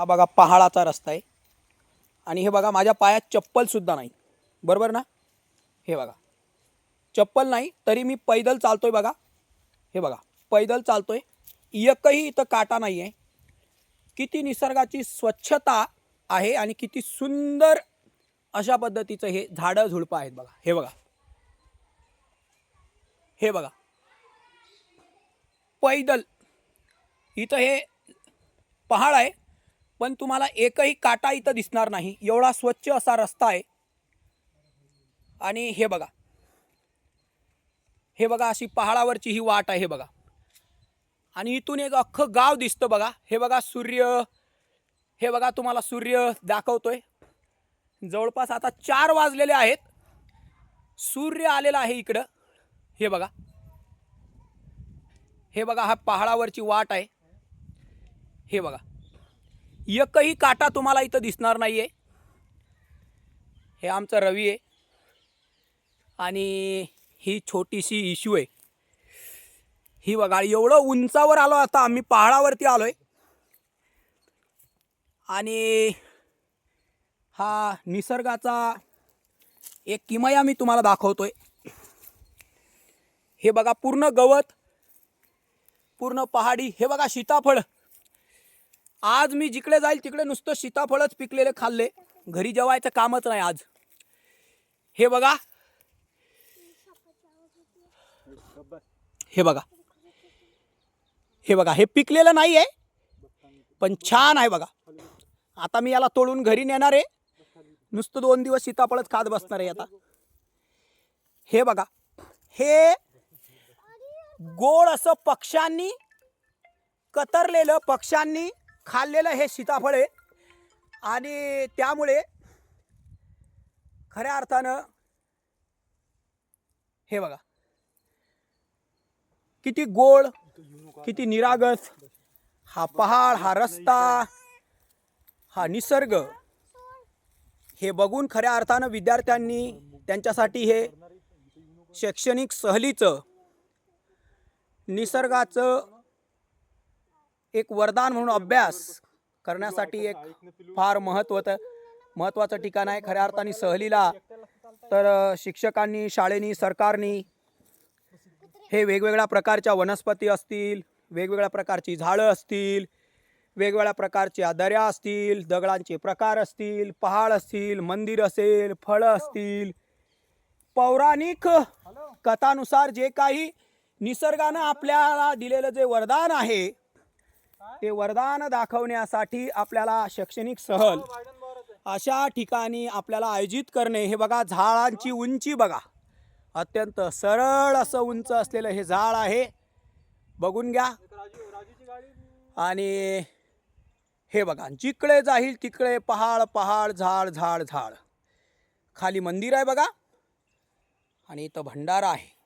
हा बघा पहाडाचा रस्ता आहे. आणि हे बघा माझ्या पायात चप्पलसुद्धा नाही. बरोबर ना? हे बघा. चप्पल नाही तरी मी पैदल चालतो आहे बघा. हे बघा पैदल चालतो आहे एकही इथं काटा नाही आहे किती निसर्गाची स्वच्छता आहे आणि किती सुंदर अशा पद्धतीचं हे झाडं झुडपं आहेत बघा. हे बघा. हे बघा. पैदल. इथं हे पहाड आहे. पण तुम्हाला एकही काटा इथं दिसणार नाही. एवढा स्वच्छ असा रस्ता आहे. आणि हे बघा. हे बघा अशी पहाडावरची ही वाट आहे हे बघा. आणि इथून एक अख्खं गाव दिसतं बघा. हे बघा सूर्य. हे बघा तुम्हाला सूर्य दाखवतोय. जवळपास आता चार वाजलेले आहेत. सूर्य आलेला आहे इकडं. हे बघा. हे बघा हा पहाडावरची वाट आहे. हे बघा. एकही काटा तुम्हाला इथं दिसणार नाही आहे हे आमचं रवी आहे. आणि ही छोटीशी इश्यू आहे. ही बघा एवढं उंचावर आलो आता आम्ही पहाडावरती आलो आहे आणि हा निसर्गाचा एक किमया मी तुम्हाला दाखवतोय. हे बघा पूर्ण गवत पूर्ण पहाडी हे बघा सीताफळ. आज मी जिकडे जाईल तिकडे नुसतं सीताफळच पिकलेले खाल्ले. घरी जेवायचं कामच नाही आज. हे बघा. हे बघा. हे बघा हे पिकलेलं नाही आहे पण छान आहे बघा. आता मी याला तोडून घरी नेणार आहे. नुसतं दोन दिवस सीताफळच खात बसणार आहे आता. हे बघा. हे गोड असं पक्ष्यांनी कतरलेलं पक्ष्यांनी खाल्लेलं हे सीताफळ आहे. आणि त्यामुळे खऱ्या अर्थानं हे बघा. किती गोड किती निरागस. हा पहाड हा रस्ता हा निसर्ग हे बघून खऱ्या अर्थानं विद्यार्थ्यांनी त्यांच्यासाठी हे शैक्षणिक सहलीचं निसर्गाचं एक वरदान म्हणून अभ्यास करण्यासाठी एक फार महत्त्वाचं महत्त्वाचं ठिकाण आहे. खऱ्या अर्थाने सहलीला तर शिक्षकांनी शाळेनी सरकारनी हे वेगवेगळ्या प्रकारच्या वनस्पती असतील वेगवेगळ्या प्रकारची झाडं असतील वेगवेगळ्या प्रकारच्या दऱ्या असतील दगडांचे प्रकार असतील पहाड असतील मंदिर असेल फळं असतील. पौराणिक कथानुसार जे काही निसर्गानं आपल्याला दिलेलं जे वरदान आहे ते वरदान दाखवण्यासाठी आपल्याला शैक्षणिक सहल अशा ठिकाणी आपल्याला आयोजित करणे हे बघा झाडांची उंची बघा. अत्यंत सरळ असं उंच असलेलं हे झाड आहे. बघून घ्या. आणि हे बघा जिकडे जाईल तिकडे पहाड पहाड झाड झाड झाड. खाली मंदिर आहे बघा. आणि इथं भंडारा आहे.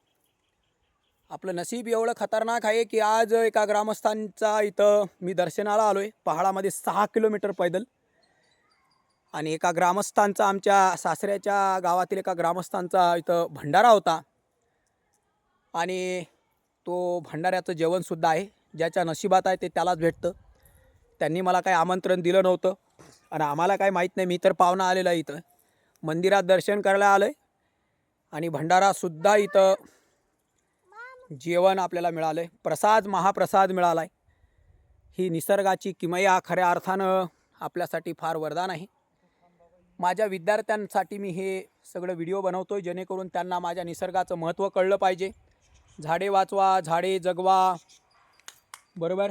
आपलं नशीब एवढं खतरनाक आहे की आज एका ग्रामस्थांचा इथं मी दर्शनाला आलो आहे पहाडामध्ये सहा किलोमीटर पैदल. आणि एका ग्रामस्थांचा आमच्या सासऱ्याच्या गावातील एका ग्रामस्थांचा इथं भंडारा होता. आणि तो भंडाऱ्याचं जेवणसुद्धा आहे. ज्याच्या नशिबात आहे ते त्यालाच भेटतं. त्यांनी मला काही आमंत्रण दिलं नव्हतं. आणि आम्हाला काही माहीत नाही मी तर पाहुणा आलेला आहे इथं. मंदिरात दर्शन करायला आलं आहे आणि भंडारासुद्धा इथं जेवण आपल्याला मिळालं आहे. प्रसाद महाप्रसाद मिळाला आहे. ही निसर्गाची किमया खऱ्या अर्थानं आपल्यासाठी फार वरदान आहे. माझ्या विद्यार्थ्यांसाठी मी हे सगळं व्हिडिओ बनवतो आहे जेणेकरून त्यांना माझ्या निसर्गाचं महत्त्व कळलं पाहिजे. झाडे वाचवा झाडे जगवा. बरोबर?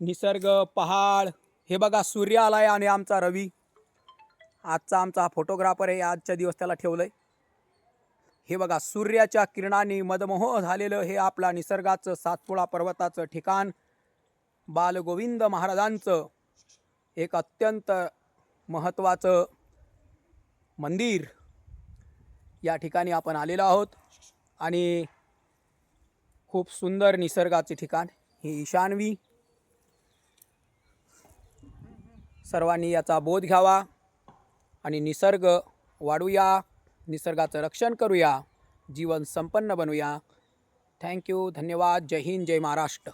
निसर्ग पहाड हे बघा सूर्य आला आहे आणि आमचा रवी. आजचा आमचा फोटोग्राफर आहे आजच्या दिवस त्याला ठेवलं आहे हे बघा सूर्याच्या किरणांनी मदमोह झालेलं हे आपला निसर्गाचं सातपुडा पर्वताचं ठिकाण. बालगोविंद महाराजांचं एक अत्यंत महत्त्वाचं मंदिर. या ठिकाणी आपण आलेलो आहोत आणि खूप सुंदर निसर्गाचे ठिकाण ही ईशानवी. सर्वांनी याचा बोध घ्यावा आणि निसर्ग वाढूया. निसर्गाचं रक्षण करूया जीवन संपन्न बनूया. थँक्यू धन्यवाद. जय हिंद. जय महाराष्ट्र.